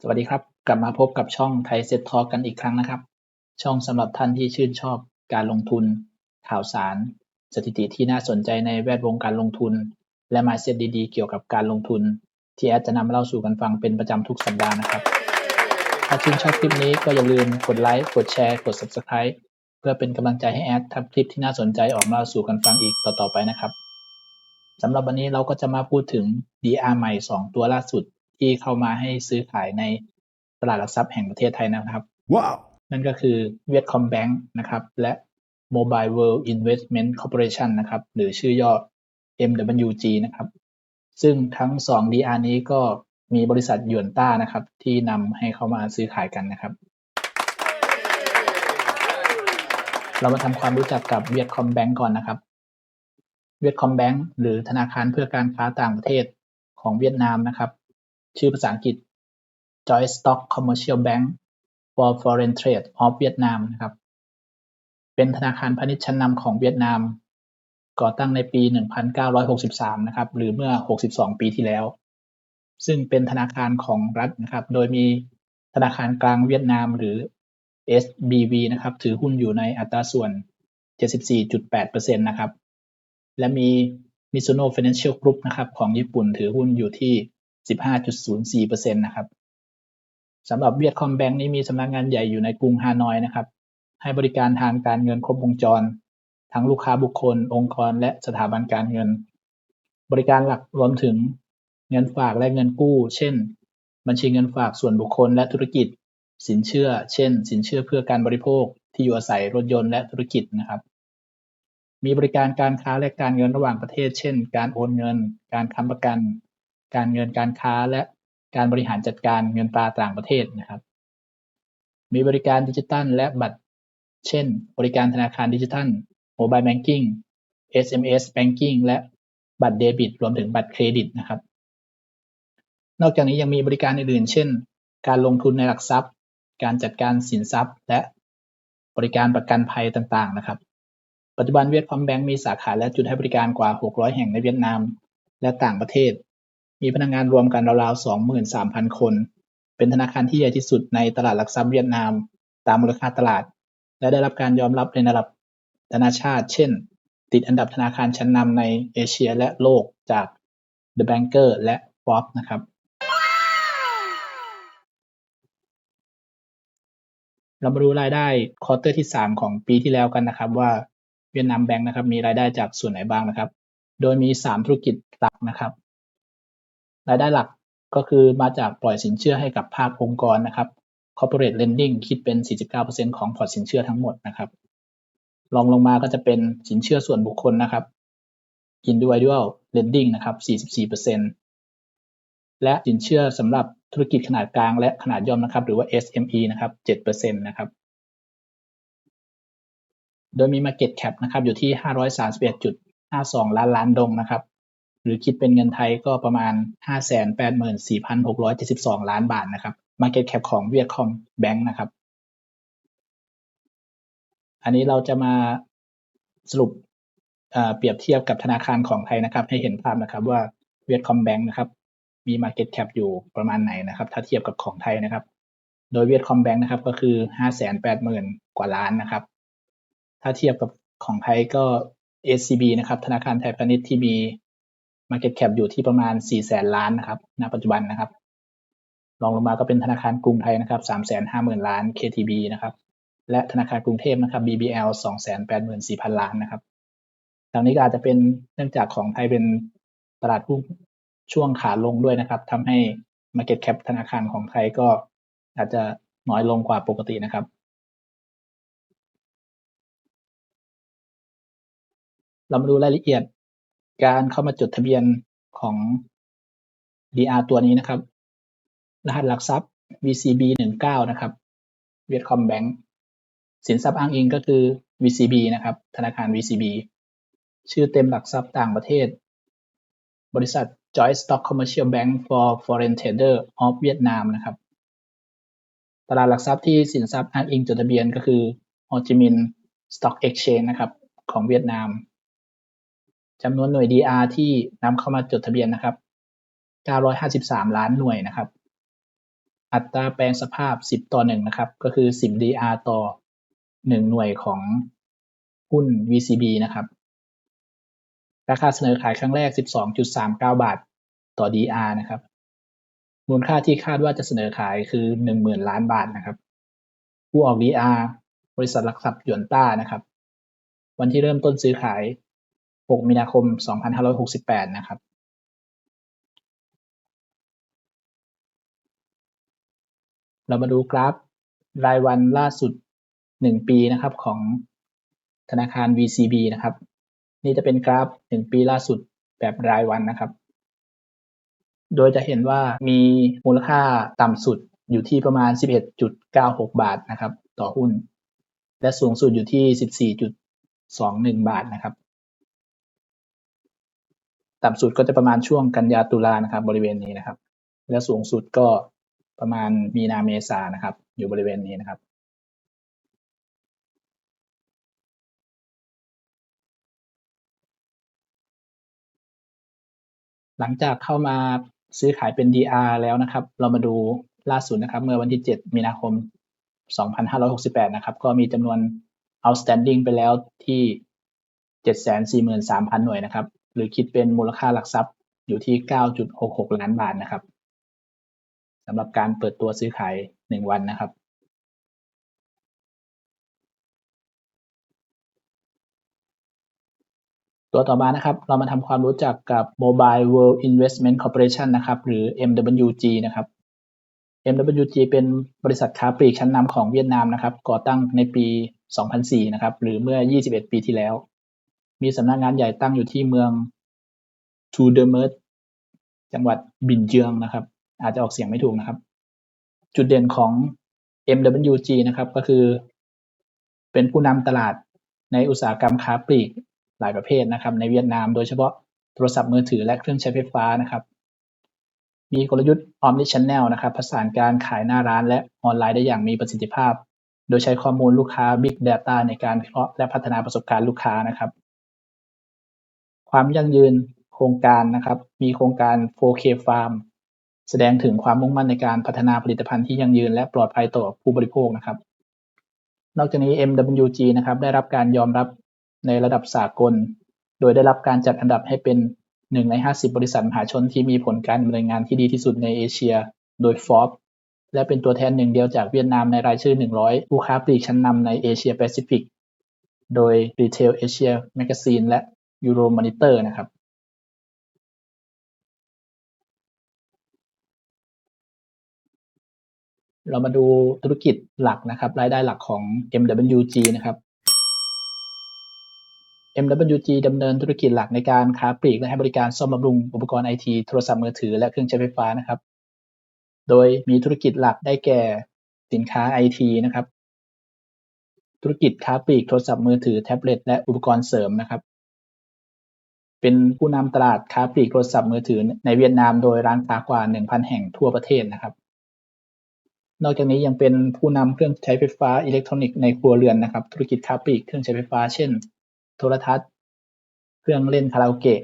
สวัสดีครับ กลับมาพบกับช่องไทยเซ็ตทอกันอีกครั้งนะครับ ช่องสำหรับท่านที่ชื่นชอบการลงทุน ข่าวสาร สถิติที่น่าสนใจในแวดวงการลงทุน และมาเซ็ตดีๆ เกี่ยวกับการลงทุน ที่แอดจะนำเล่าสู่กันฟังเป็นประจำทุกสัปดาห์นะครับ ถ้าชื่นชอบคลิปนี้ก็อย่าลืมกดไลค์กดแชร์กด Subscribe เพื่อเป็นกำลังใจให้แอดทำคลิปที่น่าสนใจออกมาเล่าสู่กันฟังอีกต่อๆไปนะครับสำหรับวันนี้เราก็จะมาพูดถึง DR ใหม่ 2 ตัวล่าสุด ที่เข้ามาให้ซื้อขายในตลาดหลักทรัพย์แห่งประเทศไทยนะครับ Wow. นั่นก็คือเวียดคอมแบงค์นะครับ และ Mobile World Investment Corporation นะครับ หรือชื่อย่อ MWG นะครับ ซึ่งทั้ง 2 DR นี้ก็มีบริษัทหยวนต้านะครับ ที่นำให้เข้ามาซื้อขายกันนะครับ เรามาทำความรู้จักกับเวียดคอมแบงก์ก่อนนะครับเวียดคอมแบงก์หรือธนาคารเพื่อการค้าต่างประเทศของเวียดนามนะครับ ชื่อภาษาอังกฤษ Joint Stock Commercial Bank for Foreign Trade of Vietnam นะครับ เป็นธนาคารพาณิชย์ชั้นนำของเวียดนาม ก่อตั้งในปี 1963 นะครับ หรือเมื่อ 62 ปีที่แล้ว ซึ่งเป็นธนาคารของรัฐนะครับ โดยมีธนาคารกลางเวียดนามหรือ SBV นะครับ ถือหุ้นอยู่ในอัตราส่วน 74.8%นะครับ และมี Mizuno Financial Group นะครับ ของญี่ปุ่นถือหุ้นอยู่ที่ 15.04%นะครับสำหรับเวียดคอมแบงค์นี้มีสำนักงานใหญ่อยู่ในกรุงฮานอยนะครับ ให้บริการทางการเงินครบวงจร ทั้งลูกค้าบุคคล องค์กร และสถาบันการเงิน บริการหลักรวมถึงเงินฝากและเงินกู้ เช่น บัญชีเงินฝากส่วนบุคคลและธุรกิจ สินเชื่อ เช่น สินเชื่อเพื่อการบริโภค ที่อยู่อาศัยรถยนต์และธุรกิจนะครับ มีบริการการค้าและการเงินระหว่างประเทศ เช่น การโอนเงิน การค้ำประกัน การเงินการค้าและการบริหารจัดการเงินตราต่างประเทศนะครับ มีบริการดิจิตัล และบัตร เช่น บริการธนาคารดิจิทัล Mobile Banking SMS Banking และบัตรเดบิต รวมถึงบัตรเครดิตนะครับ นอกจากนี้ยังมีบริการอื่นๆ เช่น การลงทุนในหลักทรัพย์ การจัดการสินทรัพย์ และบริการประกันภัยต่างๆ นะครับ ปัจจุบันเวียดคอมแบงก์มีสาขาและจุดให้บริการกว่า 600 แห่งในเวียดนาม และต่างประเทศ มีพนักงงานรวมกันราวๆ23,000คน เป็นธนาคารที่ใหญ่ที่สุดในตลาดหลักทรัพย์เวียดนาม ตามมูลค่าตลาด และได้รับการยอมรับในระดับนานาชาติ เช่น ติดอันดับธนาคารชั้นนำในเอเชียและโลกจาก The Banker และ Forbes นะครับ เรามาดูรายได้ควอเตอร์ที่ 3 ของปีที่แล้วกันนะครับ ว่าเวียดนามแบงค์นะครับมีรายได้จากส่วนไหนบ้างนะครับ โดยมี 3 ธุรกิจหลักนะครับ รายได้หลักก็คือมาจากปล่อยสินเชื่อให้กับภาคองค์กรนะครับ corporate lending คิดเป็น 49%ของพอร์ตสินเชื่อทั้งหมดนะครับรองลงมาก็จะเป็นสินเชื่อส่วนบุคคลนะครับ individual lending นะครับ 44%และสินเชื่อสำหรับธุรกิจขนาดกลางและขนาดย่อมนะครับ หรือว่า SME นะครับ 7%นะครับโดยมี market cap นะครับอยู่ที่ 531.52 ล้านล้านดงนะครับ หรือคิดเป็นเงินไทยก็ประมาณ 584,672 ล้านบาทนะครับ market cap ของเวียดคอมแบงค์นะครับ อันนี้เราจะมาสรุปเปรียบเทียบกับธนาคารของไทยนะครับ ให้เห็นภาพนะครับว่าเวียดคอมแบงค์นะครับมี Market Cap อยู่ประมาณไหนนะครับ ถ้าเทียบกับของไทยนะครับ โดยเวียดคอมแบงค์นะครับก็คือ 580,000 กว่าล้านนะครับ ถ้าเทียบกับของไทยก็ SCB นะครับธนาคารไทยพาณิชย์ที่มี Market Cap อยู่ที่ประมาณ400,000ล้านนะครับณปัจจุบันนะครับรองลงมาก็เป็นธนาคารกรุงไทยนะครับ350,000 ล้าน KTB นะครับ และธนาคารกรุงเทพนะครับ BBL 284,000 ล้านนะครับทางนี้ก็อาจจะเป็นเนื่องจากของไทยเป็นตลาดหุ้นช่วงขาลงด้วยนะครับทำให้ Market Cap ธนาคารของไทยก็อาจจะน้อยลงกว่าปกตินะครับ เรามาดูรายละเอียด การเข้ามาจดทะเบียนของ DR ตัวนี้นะครับ รหัสหลักทรัพย์ VCB 19นะครับเวียดคอมแบงค์สินทรัพย์อ้างอิงก็คือ VCB นะครับ ธนาคาร VCB ชื่อเต็มหลักทรัพย์ต่างประเทศ บริษัท Joint Stock Commercial Bank for Foreign Trader of Vietnam นะครับ ตลาดหลักทรัพย์ที่สินทรัพย์อ้างอิงจดทะเบียนก็คือ Ho Chi Minh Stock Exchange นะครับ ของเวียดนาม จำนวนหน่วย DR ที่นำเข้ามาจดทะเบียนนะครับ 953 ล้านหน่วยนะครับ อัตราแปลงสภาพ 10 ต่อ 1 นะครับ ก็คือ 10 DR ต่อ 1 หน่วยของหุ้น VCB นะครับ ราคาเสนอขายครั้งแรก 12.39 บาทต่อ DR นะครับ มูลค่าที่คาดว่าจะเสนอขายคือ 10,000 ล้านบาทนะครับ ผู้ออก DR บริษัทหลักทรัพย์หยวนต้านะครับ วันที่เริ่มต้นซื้อขาย 6 มีนาคม 2568 นะครับเรามาดูกราฟรายวันล่าสุด 1 ปีนะครับของธนาคาร VCB นะครับ นี่จะเป็นกราฟ 1 ปีล่าสุดแบบรายวันนะครับ โดยจะเห็นว่ามีมูลค่าต่ำสุดอยู่ที่ประมาณ 11.96 บาทนะครับ ต่อหุ้น และสูงสุดอยู่ที่ 14.21 บาทนะครับ ต่ำสุดก็จะประมาณช่วงกันยาตุลานะครับ บริเวณนี้นะครับ และสูงสุดก็ประมาณมีนาเมษานะครับ อยู่บริเวณนี้นะครับ หลังจากเข้ามาซื้อขายเป็น DR แล้วนะครับ เรามาดูล่าสุดนะครับ เมื่อวันที่ 7 มีนาคม 2568 นะครับ ก็มีจำนวน outstanding ไปแล้วที่ 743,000 หน่วยนะครับ หรือคิดเป็นมูลค่าหลักทรัพย์อยู่ที่ 9.66 ล้านบาทนะครับสำหรับการเปิดตัวซื้อขาย 1 วันนะครับ ตัวต่อมานะครับ เรามาทำความรู้จักกับ Mobile World Investment Corporation นะครับ หรือ MWG นะครับ MWG เป็นบริษัทค้าปลีกชั้นนำของเวียดนามนะครับ ก่อตั้งในปี 2004 นะครับ หรือเมื่อ 21 ปีที่แล้ว มีสำนักงานใหญ่ตั้งอยู่ที่เมืองทูเดอร์เมิร์จังหวัดบินเจืองนะครับ อาจจะออกเสียงไม่ถูกนะครับ จุดเด่นของ MWG นะครับก็คือ เป็นผู้นำตลาดในอุตสาหกรรมค้าปลีกหลายประเภทนะครับ ในเวียดนามโดยเฉพาะโทรศัพท์มือถือและเครื่องใช้ไฟฟ้านะครับ มีกลยุทธ์ Omni Channel นะครับผสานการขายหน้าร้านและออนไลน์ได้อย่างมีประสิทธิภาพ โดยใช้ข้อมูลลูกค้า Big Data ในการวิเคราะห์และพัฒนาประสบการณ์ลูกค้านะครับ ความยั่งยืนโครงการนะครับ มีโครงการ 4K Farm แสดงถึงความมุ่งมั่นในการพัฒนาผลิตภัณฑ์ที่ยั่งยืนและปลอดภัยต่อผู้บริโภคนะครับ นอกจากนี้ MWG นะครับได้รับการยอมรับในระดับสากล โดยได้รับการจัดอันดับให้เป็นหนึ่งใน 50 บริษัทมหาชนที่มีผลการดำเนินงานที่ดีที่สุดในเอเชีย โดย Forbes และเป็นตัวแทนหนึ่งเดียวจากเวียดนามในรายชื่อ 100 ผู้ค้าปลีกชั้นนำในเอเชียแปซิฟิก โดย Retail Asia Magazine และ Euromonitor นะครับเรามาดูธุรกิจหลักนะครับ รายได้หลักของ MWG นะครับ MWG ดำเนินธุรกิจหลักในการค้าปลีกและให้บริการซ่อมบำรุงอุปกรณ์ไอทีโทรศัพท์มือถือและเครื่องใช้ไฟฟ้านะครับ โดยมีธุรกิจหลักได้แก่สินค้าไอทีนะครับ ธุรกิจค้าปลีกโทรศัพท์มือถือแท็บเล็ตและอุปกรณ์เสริมนะครับ เป็นผู้นำตลาดค้าปลีกโทรศัพท์มือถือในเวียดนามโดยร้านค้ากว่า 1,000 แห่งทั่วประเทศนะครับ นอกจากนี้ยังเป็นผู้นำเครื่องใช้ไฟฟ้าอิเล็กทรอนิกส์ในครัวเรือนนะครับ ธุรกิจค้าปลีกเครื่องใช้ไฟฟ้าเช่น โทรทัศน์ เครื่องเล่นคาราโอเกะ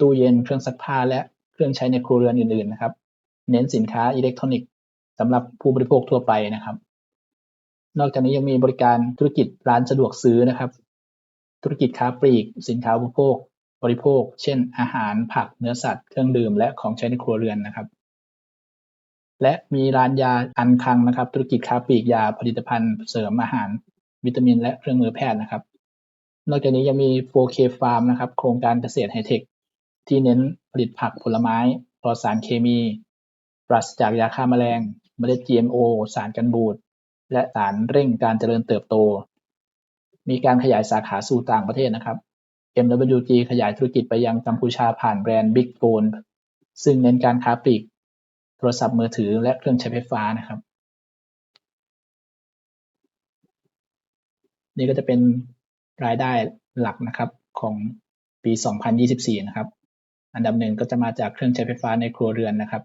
ตู้เย็น เครื่องซักผ้า และเครื่องใช้ในครัวเรือนอื่นๆนะครับ เน้นสินค้าอิเล็กทรอนิกส์สำหรับผู้บริโภคทั่วไปนะครับ นอกจากนี้ยังมีบริการธุรกิจร้านสะดวกซื้อนะครับ ธุรกิจค้าปลีก สินค้าอุปโภค บริโภค เช่น อาหารผักเนื้อสัตว์ เครื่องดื่ม และของใช้ในครัวเรือนนะครับ และมีร้านยาอันคังนะครับ ธุรกิจค้าปลีกยาผลิตภัณฑ์เสริมอาหารวิตามิน และเครื่องมือแพทย์นะครับ นอกจากนี้ยังมี 4K Farm นะครับ โครงการเกษตรไฮเทคที่เน้นผลิตผักผลไม้ปลอดสารเคมี ปราศจากยาฆ่าแมลงเมล็ด GMO สารกันบูดและสารเร่งการเจริญเติบโต มีการขยายสาขาสู่ต่างประเทศนะครับ MWG ขยายธุรกิจไปยังกัมพูชาผ่านแบรนด์ Big Phone ซึ่งเน้นการค้าปลีก โทรศัพท์มือถือและเครื่องใช้ไฟฟ้านะครับ นี่ก็จะเป็นรายได้หลักนะครับของปี 2024 นะครับ อันดับหนึ่งก็จะมาจากเครื่องใช้ไฟฟ้าในครัวเรือนนะครับ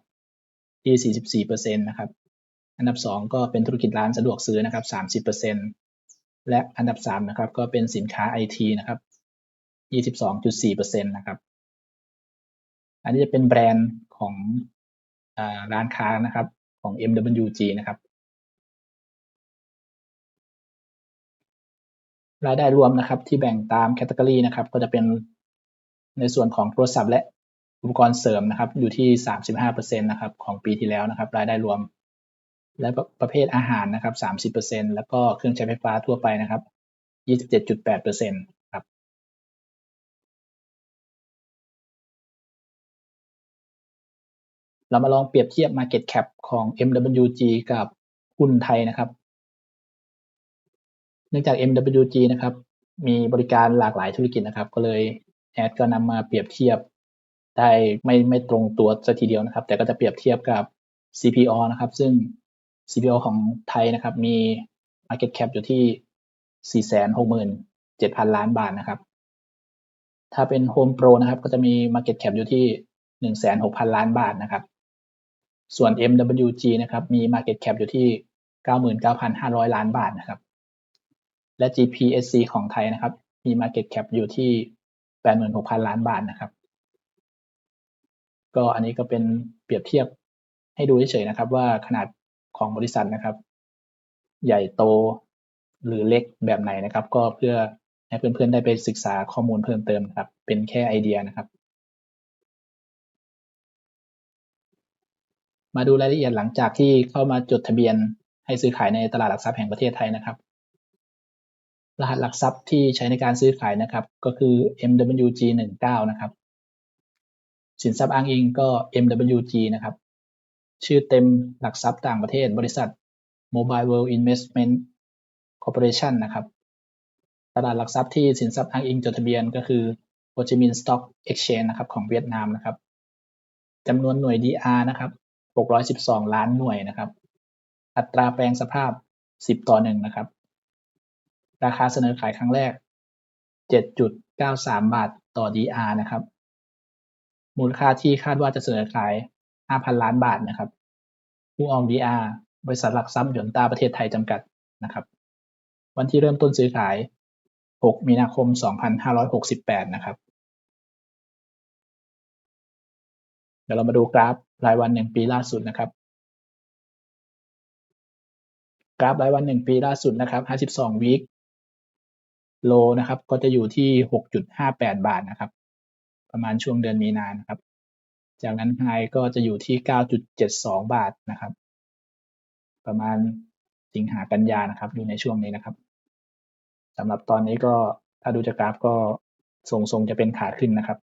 ที่ 44%นะครับ อันดับ2ก็เป็นธุรกิจร้านสะดวกซื้อนะครับ 30%และอันดับ3นะครับก็เป็นสินค้าไอทีนะครับ 22.4%นะครับ อันนี้จะเป็นแบรนด์ของอร้านค้านะครับของ MWG นะครับ รายได้รวมนะครับที่แบ่งตามแคตตากรีนะครับ ก็จะเป็นในส่วนของโทรศัพท์และอุปกรณ์เสริมนะครับ อยู่ที่ 35%นะครับของปีที่แล้วนะครับ รายได้รวม และประเภทอาหารนะครับ 30%แล้วก็เครื่องใช้ไฟฟ้าทั่วไปนะครับ 27.8% เรามาลองเปรียบเทียบ Market Cap ของ MWG กับหุ้นไทยนะครับ เนื่องจาก MWG นะครับ มีบริการหลากหลายธุรกิจนะครับ ก็เลยแอดก็นำมาเปรียบเทียบได้ไม่ไม่ตรงตัวสัทีเดียวนะครับ แต่ก็จะเปรียบเทียบกับ CPO นะครับ ซึ่ง CPO ของไทยนะครับ มี Market Cap อยู่ที่ 467,000 ล้านบาทนะครับ ถ้าเป็น Home Pro นะครับ ก็จะมี Market Cap อยู่ที่ 16,000ล้านบาทนะครับ ส่วน MWG นะครับมี Market Cap อยู่ที่ 99,500 ล้านบาทนะครับและ GPSC ของไทยนะครับมี Market Cap อยู่ที่ 86,000 ล้านบาทนะครับก็อันนี้ก็เป็นเปรียบเทียบให้ดูเฉยๆนะครับ ว่าขนาดของบริษัทนะครับ ใหญ่โตหรือเล็กแบบไหนนะครับ ก็เพื่อให้เพื่อนๆได้ไปศึกษาข้อมูลเพิ่มเติมครับ เป็นแค่ไอเดียนะครับ มาดูรายละเอียดหลังจากที่เข้ามาจดทะเบียนให้ซื้อขายในตลาดหลักทรัพย์แห่งประเทศไทยนะครับ รหัสหลักทรัพย์ที่ใช้ในการซื้อขายนะครับ ก็คือ MWG 19นะครับ สินทรัพย์อ้างอิงก็ MWG นะครับ ชื่อเต็มหลักทรัพย์ต่างประเทศ บริษัท Mobile World Investment Corporation นะครับ ตลาดหลักทรัพย์ที่สินทรัพย์อ้างอิงจดทะเบียนก็คือโฮจิมินห์สต็อกเอ็กชแนนนะครับของเวียดนามนะครับจำนวนหน่วย DR นะครับ 612 ล้านหน่วยนะครับ อัตราแปลงสภาพ 10 ต่อ 1 นะครับ ราคาเสนอขายครั้งแรก 7.93 บาทต่อ DR นะครับ มูลค่าที่คาดว่าจะเสนอขาย 5,000 ล้านบาทนะครับ ผู้ออก DR บริษัทหลักทรัพย์หยวนตาประเทศไทยจำกัดนะครับ วันที่เริ่มต้นซื้อขาย 6 มีนาคม 2568 นะครับ เดี๋ยวเรามาดูกราฟ รายวันหนึ่งปีล่าสุดนะครับ กราฟรายวันหนึ่งปีล่าสุดนะครับ52วีคโลนะครับก็จะอยู่ที่ 6.58 บาทนะครับ ประมาณช่วงเดือนมีนานะครับ จากนั้นไฮก็จะอยู่ที่ 9.72 บาทนะครับ ประมาณสิงหากันยานะครับ อยู่ในช่วงนี้นะครับสำหรับตอนนี้ก็ถ้าดูจากกราฟก็ทรงๆจะเป็นขาขึ้นนะครับ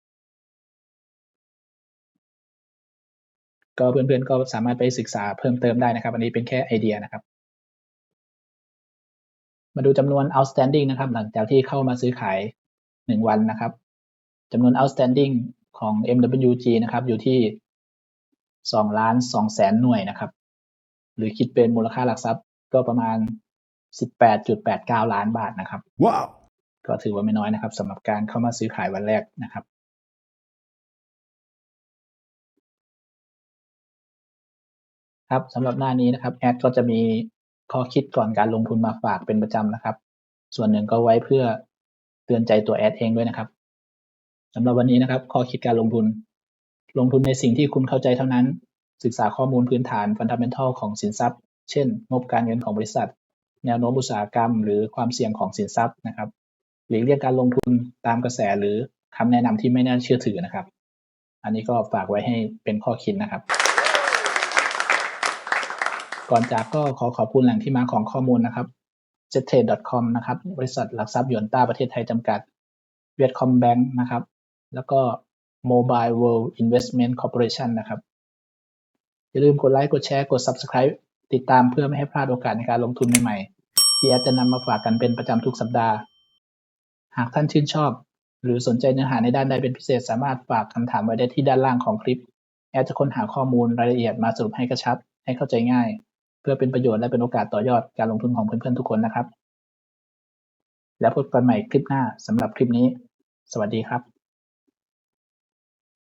ก็เพื่อนๆก็สามารถไปศึกษาเพิ่มเติมได้นะครับ อันนี้เป็นแค่ไอเดียนะครับ มาดูจำนวน outstanding นะครับ หลังจากที่เข้ามาซื้อขาย 1 วันนะครับจำนวน outstanding ของ MWG นะครับ อยู่ที่2ล้าน2แสนหน่วยนะครับ หรือคิดเป็นมูลค่าหลักทรัพย์ก็ประมาณ 18.89 ล้านบาทนะครับ ว้าว ก็ถือว่าไม่น้อยนะครับสำหรับการเข้ามาซื้อขายวันแรกนะครับ ครับสำหรับหน้านี้นะครับแอดก็จะมีข้อคิดก่อนการลงทุนมาฝากเป็นประจำนะครับ ส่วนหนึ่งก็ไว้เพื่อเตือนใจตัวแอดเองด้วยนะครับสำหรับวันนี้นะครับ ข้อคิดการลงทุน ลงทุนในสิ่งที่คุณเข้าใจเท่านั้น ศึกษาข้อมูลพื้นฐานฟันดัมเบลทัลของสินทรัพย์ เช่น งบการเงินของบริษัท แนวโน้มอุตสาหกรรม หรือความเสี่ยงของสินทรัพย์นะครับหลีกเลี่ยงการลงทุนตามกระแสหรือคำแนะนำที่ไม่น่าเชื่อถือนะครับ อันนี้ก็ฝากไว้ให้เป็นข้อคิดนะครับ ก่อนจากก็ขอขอบคุณแหล่งที่มาของข้อมูลนะครับ j e t t r a d e c o m นะครับบริษัทหลักทรัพย์หยวนต้าประเทศไทยจำกัด Vietcombank นะครับ แล้วก็ Mobile World Investment Corporation นะครับ อย่าลืมกดไลค์กดแชร์กด Subscribe ติดตามเพื่อไม่ให้พลาดโอกาสในการลงทุนใหม่ๆที่แอดจะนำมาฝากกันเป็นประจำทุกสัปดาห์ หากท่านชื่นชอบ หรือสนใจเนื้อหาในด้านใดเป็นพิเศษสามารถฝากคำถามไว้ได้ที่ด้านล่างของคลิป แอดจะค้นหาข้อมูลรายละเอียดมาสรุปให้กระชับ ให้เข้าใจง่าย พื่อเป็นประโยชน์และเป็นโอกาสต่อยอดการลงทุนของเพื่อนๆทุกคนนะครับ แล้วพบกันใหม่คลิปหน้าสำหรับคลิปนี้ สวัสดีครับ